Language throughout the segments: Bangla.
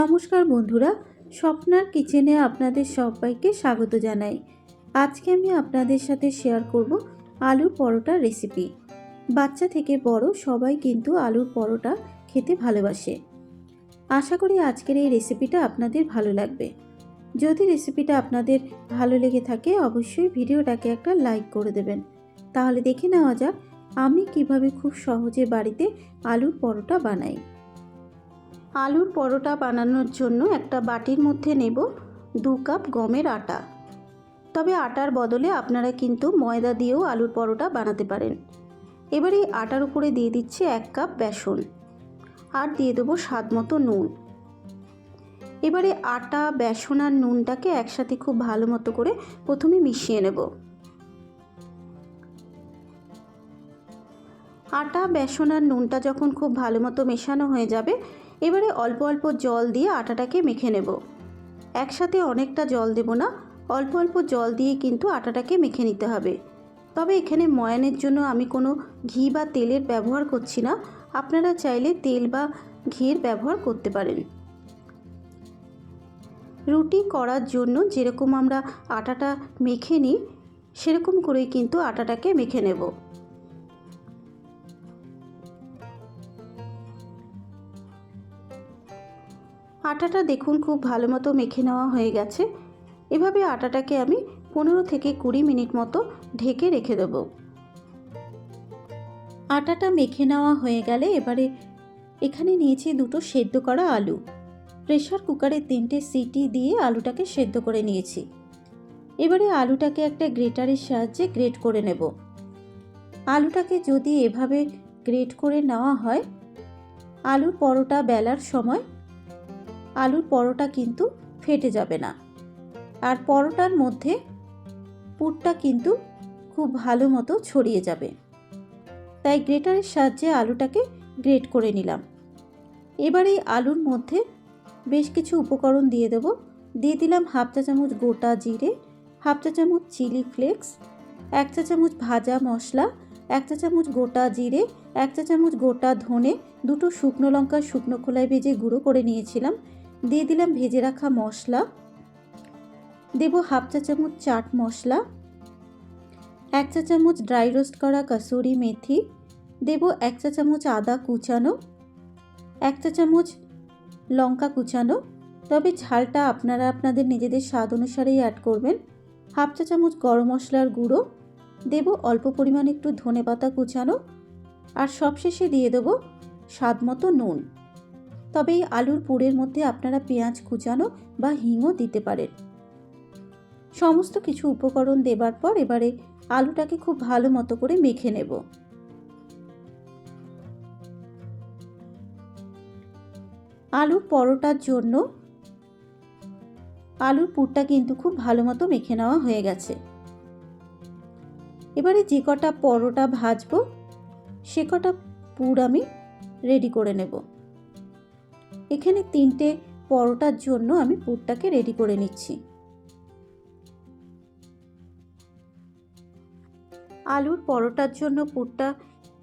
নমস্কার বন্ধুরা, স্বপ্নার কিচেনে আপনাদের সবাইকে স্বাগত জানাই। আজকে আমি আপনাদের সাথে শেয়ার করব আলুর পরোটা রেসিপি বাচ্চা থেকে বড় সবাই কিন্তু আলুর পরোটা খেতে ভালোবাসে। আশা করি আজকের এই রেসিপিটা আপনাদের ভালো লাগবে। যদি রেসিপিটা আপনাদের ভালো লেগে থাকে, অবশ্যই ভিডিওটাকে একটা লাইক করে দেবেন। তাহলে দেখে নেওয়া যাক, আমি কীভাবে খুব সহজে বাড়িতে আলুর পরোটা বানাই। আলুর পরোটা বানানোর জন্য একটা বাটির মধ্যে নেব দু কাপ গমের আটা। তবে আটার বদলে আপনারা কিন্তু ময়দা দিয়েও আলুর পরোটা বানাতে পারেন। এবার এই আটার উপরে দিয়ে দিচ্ছি এক কাপ বেসন আর দিয়ে দেবো স্বাদ মতো নুন। এবারে আটা, বেসন আর নুনটাকে একসাথে খুব ভালো মতো করে প্রথমে মিশিয়ে নেব। আটা, বেসন আর নুনটা যখন খুব ভালো মতো মেশানো হয়ে যাবে এবারে অল্প অল্প জল দিয়ে আটাটাকে মেখে নেব। একসাথে অনেকটা জল দেব না, অল্প অল্প জল দিয়ে কিন্তু আটাটাকে মেখে নিতে হবে। তবে এখানে ময়ানের জন্য আমি কোনো ঘি বা তেলের ব্যবহার করছি না, আপনারা চাইলে তেল বা ঘির ব্যবহার করতে পারেন। রুটি করার জন্য যেরকম আমরা আটাটা মেখে নিই, সেরকম করেই কিন্তু আটাটাকে মেখে নেব। আটাটা দেখুন খুব ভালো মতো মেখে নেওয়া হয়ে গেছে। এভাবে আটাটাকে আমি পনেরো থেকে কুড়ি মিনিট মতো ঢেকে রেখে দেবো। আটাটা মেখে নেওয়া হয়ে গেলে এবারে এখানে নিয়েছি দুটো সেদ্ধ করা আলু। প্রেশার কুকারে তিনটে সিটি দিয়ে আলুটাকে সেদ্ধ করে নিয়েছি। এবারে আলুটাকে একটা গ্রেটারের সাহায্যে গ্রেট করে নেব। আলুটাকে যদি এভাবে গ্রেট করে নেওয়া হয়, আলুর পরোটা বেলার সময় আলুর পরোটা কিন্তু ফেটে যাবে না। আর পরোটার মধ্যে পুরটা কিন্তু খুব ভালো মতো ছড়িয়ে যাবে। তাই গ্রেটারের সাহায্যে আলুটাকে গ্রেট করে নিলাম। এবার এই আলুর মধ্যে বেশ কিছু উপকরণ দিয়ে দেবো। দিয়ে দিলাম হাফ চা চামচ গোটা জিরে, হাফ চা চামচ চিলি ফ্লেক্স, এক চা চামচ ভাজা মশলা, এক চা চামচ গোটা জিরে, এক চা চামচ গোটা ধনে, দুটো শুকনো লঙ্কা শুকনো খোলায় ভেজে গুঁড়ো করে নিয়েছিলাম। দিয়ে দিলাম ভেজে রাখা মশলা। দেব হাফ চা চামচ চাট মশলা। এক চা চামচ ড্রাই রোস্ট করা কাসুরি মেথি। দেব এক চা চামচ আদা কুচানো। এক চা চামচ লঙ্কা কুচানো। তবে ঝালটা আপনারা আপনাদের নিজেদের স্বাদ অনুসারেই অ্যাড করবেন। হাফ চা চামচ গরম মশলার গুঁড়ো। দেব অল্প পরিমাণ একটু ধনে পাতা কুচানো। আর সবশেষে দিয়ে দেবো স্বাদ মতো নুন। তবে এই আলুর পুরের মধ্যে আপনারা পেঁয়াজ কুচানো বা হিংও দিতে পারেন। সমস্ত কিছু উপকরণ দেবার পর এবারে আলুটাকে খুব ভালো মতো করে মেখে নেব। আলুর পরোটার জন্য আলুর পুরটা কিন্তু খুব ভালো মতো মেখে নেওয়া হয়ে গেছে। এবারে যে কটা পরোটা ভাজবো, সে কটা পুর আমি রেডি করে নেব। এখানে তিনটে পরোটার জন্য আমি পুরটাকে রেডি করে নিচ্ছি। আলুর পরোটার জন্য পুরটা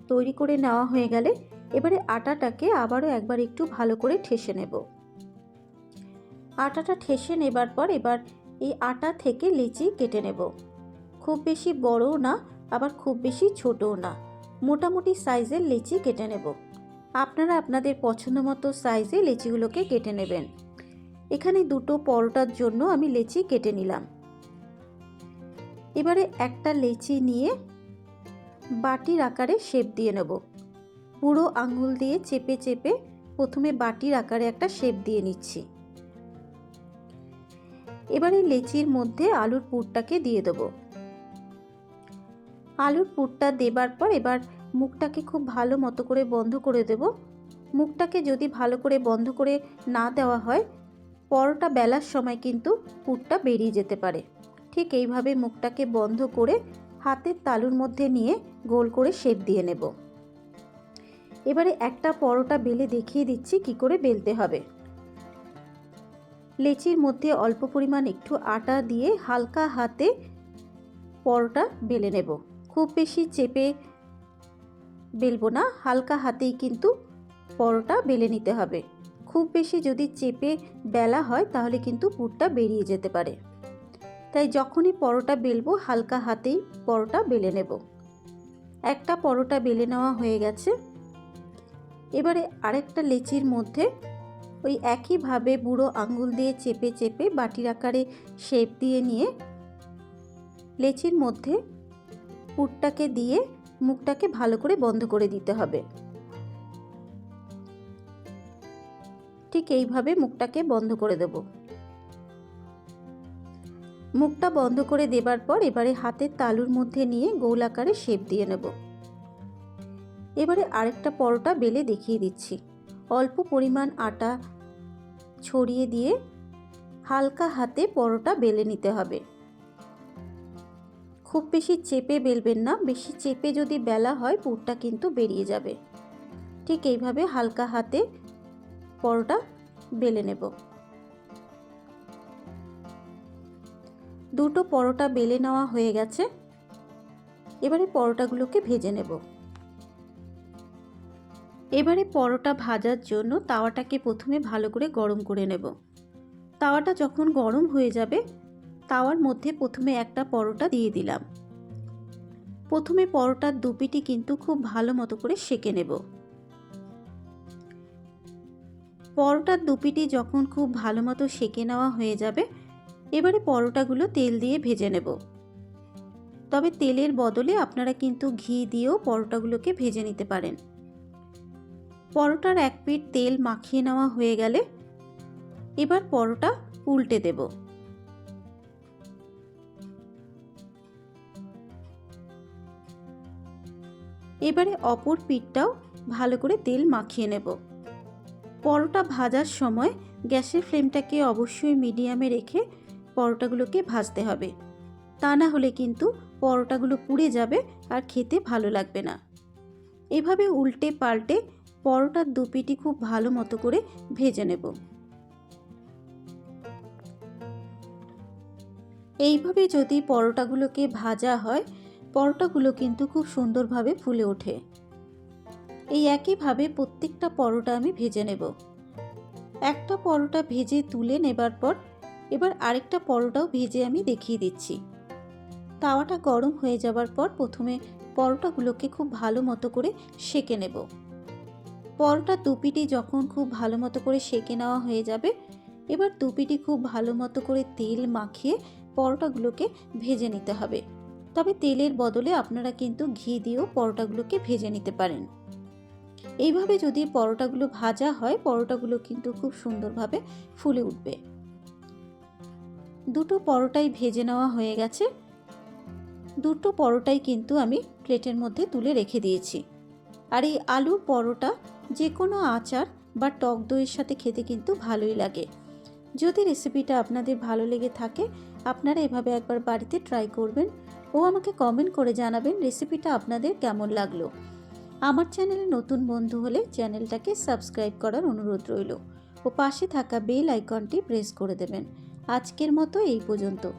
তৈরি করে নেওয়া হয়ে গেলে এবারে আটাটাকে আবারও একবার একটু ভালো করে ঠেসে নেব। আটাটা ঠেসে নেবার পর এবার এই আটা থেকে লিচি কেটে নেব। খুব বেশি বড়ও না, আবার খুব বেশি ছোটও না। মোটামুটি সাইজের লিচি কেটে নেব। আপনারা আপনাদের পছন্দ মতো সাইজে লেচিগুলোকে কেটে নেবেন। এখানে দুটো পরোটার জন্য আমি লেচি কেটে নিলাম। এবারে একটা লেচি নিয়ে বাটির আকারে শেপ দিয়ে নেব। পুরো আঙুল দিয়ে চেপে চেপে প্রথমে বাটির আকারে একটা শেপ দিয়ে নিচ্ছি। এবারে লেচির মধ্যে আলুর পুরটাকে দিয়ে দেবো। আলুর পুরটা দেবার পর এবার মুখটাকে খুব ভালো মতো করে বন্ধ করে দেব। মুখটাকে যদি ভালো করে বন্ধ করে না দেওয়া হয়, পরোটা বেলার সময় কিন্তু পুরটা বেরিয়ে যেতে পারে। ঠিক এইভাবে মুখটাকে বন্ধ করে হাতের তালুর মধ্যে নিয়ে গোল করে শেপ দিয়ে নেব। এবারে একটা পরোটা বেলে দেখিয়ে দিচ্ছি কি করে বেলতে হবে। লেচির মধ্যে অল্প পরিমাণ একটু আটা দিয়ে হালকা হাতে পরোটা বেলে নেব। খুব বেশি চেপে বেলবো না, হালকা হাতেই কিন্তু পরোটা বেলে নিতে হবে। খুব বেশি যদি চেপে বেলা হয়, তাহলে কিন্তু পুরটা বেরিয়ে যেতে পারে। তাই যখনই পরোটা বেলবো, হালকা হাতেই পরোটা বেলে নেব। একটা পরোটা বেলে নেওয়া হয়ে গেছে। এবারে আরেকটা লেচির মধ্যে ওই একইভাবে বুড়ো আঙ্গুল দিয়ে চেপে চেপে বাটির আকারে শেপ দিয়ে নিয়ে লেচির মধ্যে পুরটাকে দিয়ে মুখটাকে ভালো করে বন্ধ করে দিতে হবে। ঠিক এইভাবে মুখটাকে বন্ধ করে দেব। মুখটা বন্ধ করে দেবার পর এবারে হাতের তালুর মধ্যে নিয়ে গোল আকারে শেপ দিয়ে নেব। এবারে আরেকটা পরোটা বেলে দেখিয়ে দিচ্ছি। অল্প পরিমাণ আটা ছড়িয়ে দিয়ে হালকা হাতে পরোটা বেলে নিতে হবে। খুব বেশি চেপে বেলবেন না, বেশি চেপে যদি বেলা হয় পুরটা কিন্তু বেরিয়ে যাবে। ঠিক এইভাবে হালকা হাতে পরোটা বেলে নেব। দুটো পরোটা বেলে নেওয়া হয়ে গেছে। এবারে পরোটাগুলোকে ভেজে নেব। এবারে পরোটা ভাজার জন্য তাওয়াটাকে প্রথমে ভালো করে গরম করে নেব। তাওয়াটা যখন গরম হয়ে যাবে তাওয়ার মধ্যে প্রথমে একটা পরোটা দিয়ে দিলাম। প্রথমে পরোটার দুপিটি কিন্তু খুব ভালো মতো করে সেকে নেব। পরোটার দুপিটি যখন খুব ভালো মতো সেকে নেওয়া হয়ে যাবে, এবারে পরোটাগুলো তেল দিয়ে ভেজে নেব। তবে তেলের বদলে আপনারা কিন্তু ঘি দিয়েও পরোটাগুলোকে ভেজে নিতে পারেন। পরোটার এক পিঠ তেল মাখিয়ে নেওয়া হয়ে গেলে এবার পরোটা উল্টে দেব। এবারে অপর পিঠটাও ভালো করে তেল মাখিয়ে নেব। পরোটা ভাজার সময় গ্যাসের ফ্লেমটাকে অবশ্যই মিডিয়ামে রেখে পরোটাগুলোকে ভাজতে হবে। তা না হলে কিন্তু পরোটাগুলো পুড়ে যাবে আর খেতে ভালো লাগবে না। এভাবে উল্টে পাল্টে পরোটার দুপিটি খুব ভালো মতো করে ভেজে নেব। এইভাবে যদি পরোটাগুলোকে ভাজা হয় পরোটাগুলো কিন্তু খুব সুন্দরভাবে ফুলে ওঠে। এই একইভাবে প্রত্যেকটা পরোটা আমি ভেজে নেব। একটা পরোটা ভেজে তুলে নেবার পর এবার আরেকটা পরোটাও ভেজে আমি দেখিয়ে দিচ্ছি। তাওয়াটা গরম হয়ে যাবার পর প্রথমে পরোটাগুলোকে খুব ভালো মতো করে সেকে নেব। পরোটা দুপিটি যখন খুব ভালো মতো করে সেকে নেওয়া হয়ে যাবে, এবার দুপিটি খুব ভালো মতো করে তেল মাখিয়ে পরোটাগুলোকে ভেজে নিতে হবে। তবে তেলের বদলে আপনারা কিন্তু ঘি দিয়েও পরোটাগুলোকে ভেজে নিতে পারেন। এইভাবে যদি পরোটাগুলো ভাজা হয়, পরোটাগুলো কিন্তু খুব সুন্দরভাবে ফুলে উঠবে। দুটো পরোটাই ভেজে নেওয়া হয়ে গেছে। দুটো পরোটাই কিন্তু আমি প্লেটের মধ্যে তুলে রেখে দিয়েছি। আর এই আলুর পরোটা যে কোনো আচার বা টক দইয়ের সাথে খেতে কিন্তু ভালোই লাগে। যদি রেসিপিটা আপনাদের ভালো লেগে থাকে, আপনারা এভাবে একবার বাড়িতে ট্রাই করবেন। ও আমাকে কমেন্ট করে জানাবেন রেসিপিটা আপনাদের কেমন লাগল। আমার চ্যানেলে নতুন বন্ধু হলে চ্যানেলটাকে সাবস্ক্রাইব করার অনুরোধ রইল। ও পাশে থাকা বেল আইকনটি প্রেস করে দেবেন। আজকের মতো এই পর্যন্ত।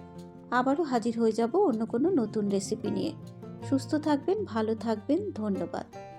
আবারও হাজির হয়ে যাব অন্য কোনো নতুন রেসিপি নিয়ে। সুস্থ থাকবেন, ভালো থাকবেন, ধন্যবাদ।